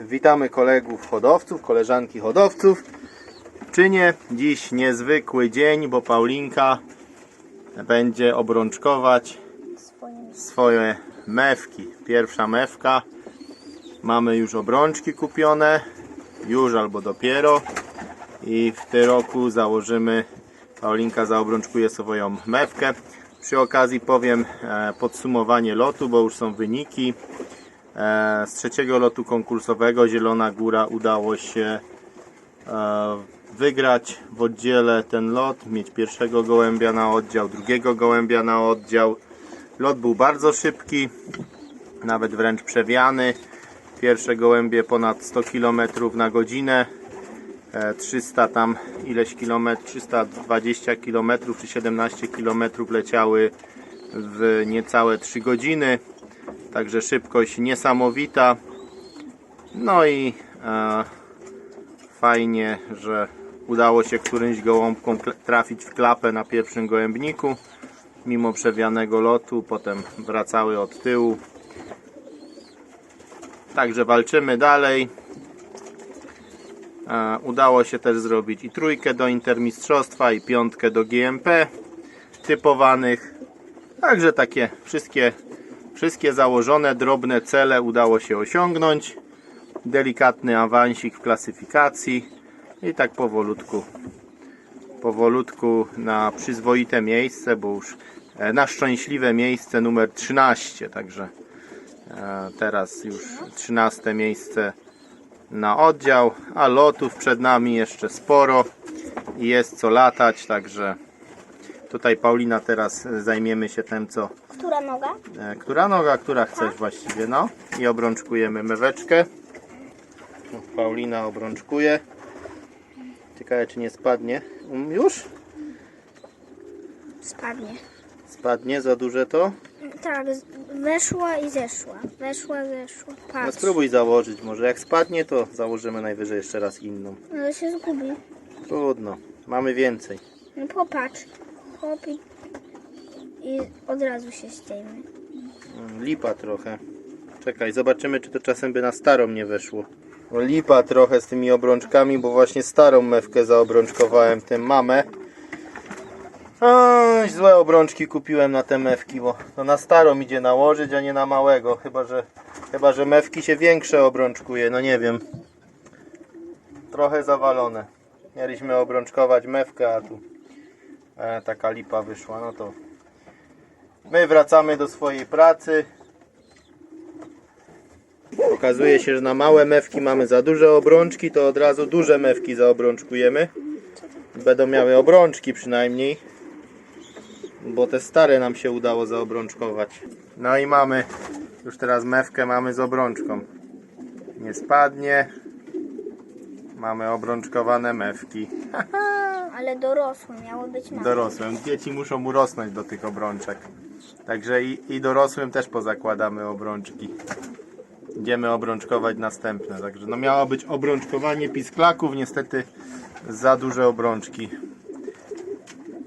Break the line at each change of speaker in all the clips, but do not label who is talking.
Witamy kolegów hodowców, koleżanki hodowców. Czynię dziś niezwykły dzień, bo Paulinka będzie obrączkować swoje mewki. Pierwsza mewka. Mamy już obrączki kupione, już albo dopiero. I w tym roku założymy, Paulinka zaobrączkuje swoją mewkę. Przy okazji powiem e, podsumowanie lotu, bo już są wyniki. E, Z trzeciego lotu konkursowego Zielona Góra udało się e, wygrać w oddziale ten lot, mieć pierwszego gołębia na oddział, drugiego gołębia na oddział. Lot był bardzo szybki, nawet wręcz przewiany. Pierwsze gołębie ponad 100 km na godzinę. E, 300 tam ileś kilometrów, 320 km czy 17 km leciały w niecałe 3 godziny. Także szybkość niesamowita. No i e, fajnie, że udało się którymś gołąbkom trafić w klapę na pierwszym gołębniku. Mimo przewianego lotu, potem wracały od tyłu. Także walczymy dalej. E, Udało się też zrobić i trójkę do intermistrzostwa, i piątkę do GMP typowanych. Także takie wszystkie, wszystkie założone drobne cele udało się osiągnąć. Delikatny awansik w klasyfikacji i tak powolutku, powolutku na przyzwoite miejsce, bo już e, na szczęśliwe miejsce numer 13. Także e, teraz już 13 miejsce na oddział, a lotów przed nami jeszcze sporo i jest co latać, także tutaj Paulina teraz zajmiemy się tym, co
Która noga?
e, która noga, która chcesz właściwie, no i obrączkujemy meweczkę. No, Paulina obrączkuje. Ciekawe czy nie spadnie. Um, Już?
Spadnie.
Spadnie za duże to?
Tak, weszła i zeszła. Weszła, zeszła.
No
Patrz.
spróbuj założyć, może jak spadnie to założymy najwyżej jeszcze raz inną.
Ale się zgubi.
Trudno, mamy więcej.
No popatrz. Hop i, i od razu się.
Mm, Lipa trochę. Czekaj, zobaczymy czy to czasem by na starą nie weszło. No, lipa trochę z tymi obrączkami, bo właśnie starą mewkę zaobrączkowałem tym mamę. Oj, złe obrączki kupiłem na te mewki, bo to na starą idzie nałożyć, a nie na małego. Chyba, że, chyba, że mewki się większe obrączkuje, no nie wiem. Trochę zawalone. Mieliśmy obrączkować mewkę, a tu e, taka lipa wyszła, no to My wracamy do swojej pracy. Okazuje się, że na małe mewki mamy za duże obrączki, to od razu duże mewki zaobrączkujemy. Będą miały obrączki przynajmniej, bo te stare nam się udało zaobrączkować. No i mamy, już teraz mewkę mamy z obrączką. Nie spadnie. Mamy obrączkowane mewki.
Ale dorosłe miały być małe.
Dorosłym. Dzieci muszą urosnąć do tych obrączek. Także i, i dorosłym też pozakładamy obrączki. Idziemy obrączkować następne. Także no miało być obrączkowanie pisklaków. Niestety za duże obrączki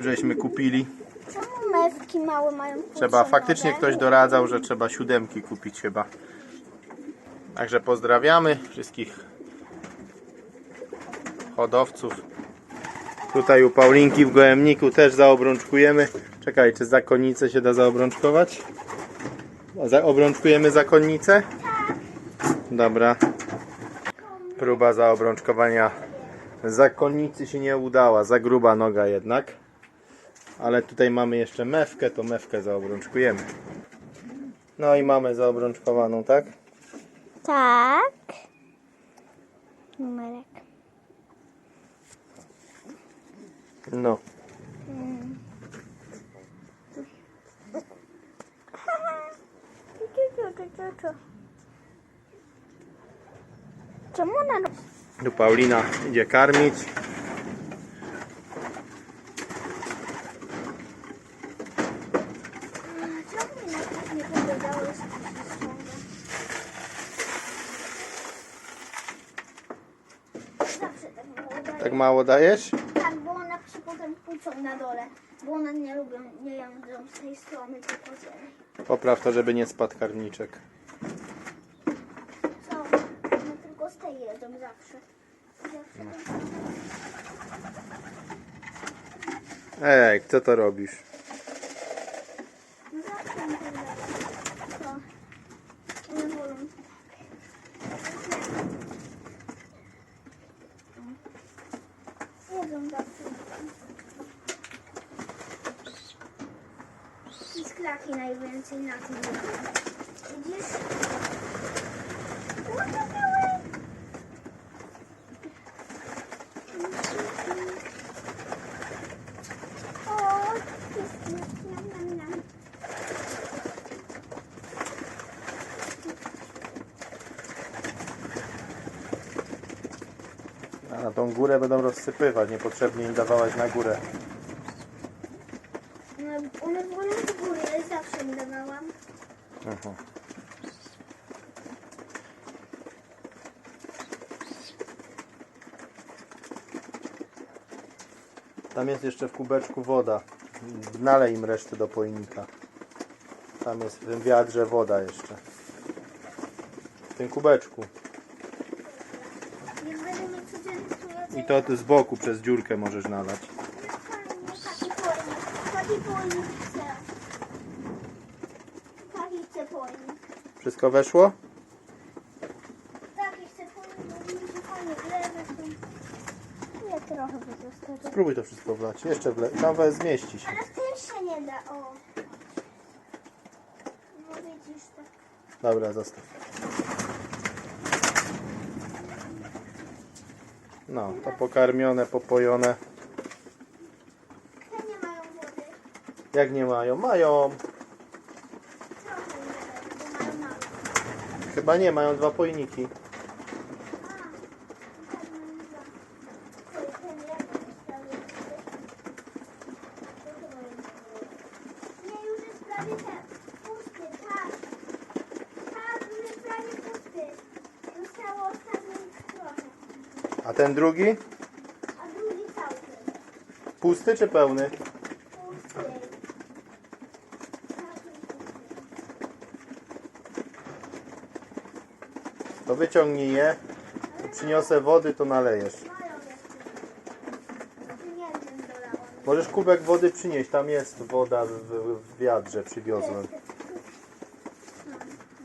żeśmy kupili.
Czemu mewki małe mają
Trzeba faktycznie ktoś doradzał, że trzeba siódemki kupić chyba. Także pozdrawiamy wszystkich hodowców. Tutaj u Paulinki w gołębniku też zaobrączkujemy. Czekaj, czy zakonnicę się da zaobrączkować? Obrączkujemy zakonnicę? Dobra. Próba zaobrączkowania zakonnicy się nie udała. Za gruba noga jednak. Ale tutaj mamy jeszcze mewkę, to mewkę zaobrączkujemy. No i mamy zaobrączkowaną, tak?
Tak. Numerek.
No.
Czemu ona...
Tu Paulina idzie karmić.
Tak. Tak mało
dajesz?
Tak, bo one się kłócą na dole. Bo one nie lubią, nie jędzą z tej strony, tylko z tej.
Popraw to, żeby nie spadł karmniczek.
Co? One tylko wodą zawsze. Zawsze
No. Ej, co to robisz?
No zawsze mi tak dawać. To one wolą. Jedzą zawsze. I sklaki najwięcej na tym lubią. Widzisz? O, jest nam, nam, nam.
A na tą górę będą rozsypywać, niepotrzebnie im dawałaś na górę.
No, one wolą do góry, im dawałam.
Mhm. Tam jest jeszcze w kubeczku woda. Nalej im resztę do pojemnika. Tam jest w tym wiadrze woda jeszcze. W tym kubeczku.
Jak będę mieć codziennie tu
I to z boku przez dziurkę możesz nalać.
Taki pojemnik. Taki pojemnik chcę. Taki chcę pojemnik.
Wszystko weszło?
Wlewa tu. Nie, trochę by.
Spróbuj to wszystko wlać. Jeszcze wle. Tam we- zmieści się.
Ale w tym się nie da, o. No tak.
Dobra, zostaw. No, to pokarmione, popojone.
Te nie mają wody.
Jak nie mają? Mają.
Trochę nie mają, bo mają mało.
Chyba nie, mają dwa pojniki. A ten drugi?
A drugi całkiem.
Pusty czy pełny?
Pusty. Całkiem pusty.
To wyciągnij je. Przyniosę wody, to nalejesz. Możesz kubek wody przynieść, tam jest woda w, w wiadrze, przywiozłem.
No,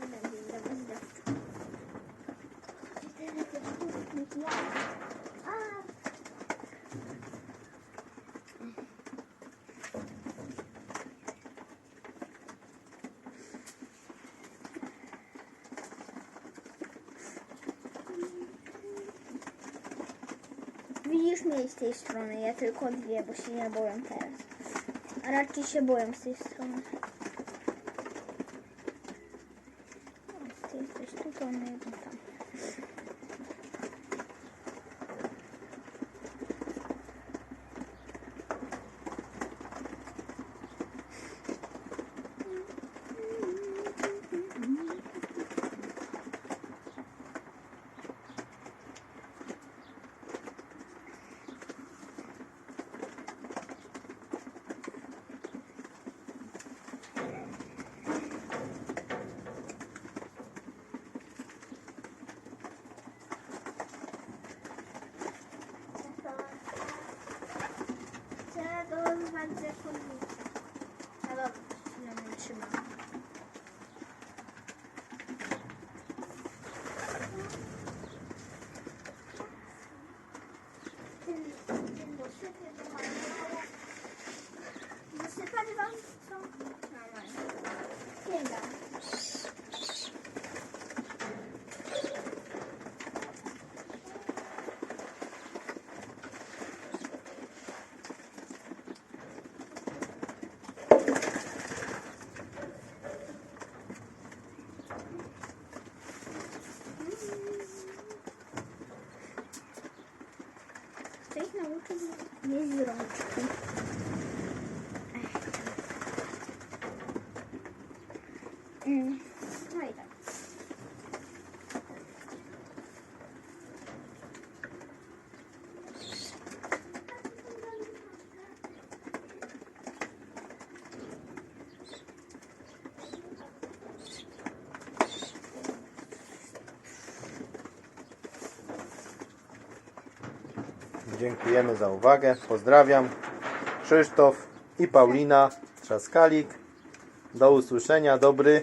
nie będzie mi dawać deszczu. Teraz też pustnik ja. A, Widzisz mnie z tej strony, ja tylko dwie, bo się nie boję teraz. A raczej się boję z tej strony. O, Ty jesteś one idą tam.
Dziękujemy za uwagę. Pozdrawiam. Krzysztof i Paulina Trzaskalik. Do usłyszenia. Dobry.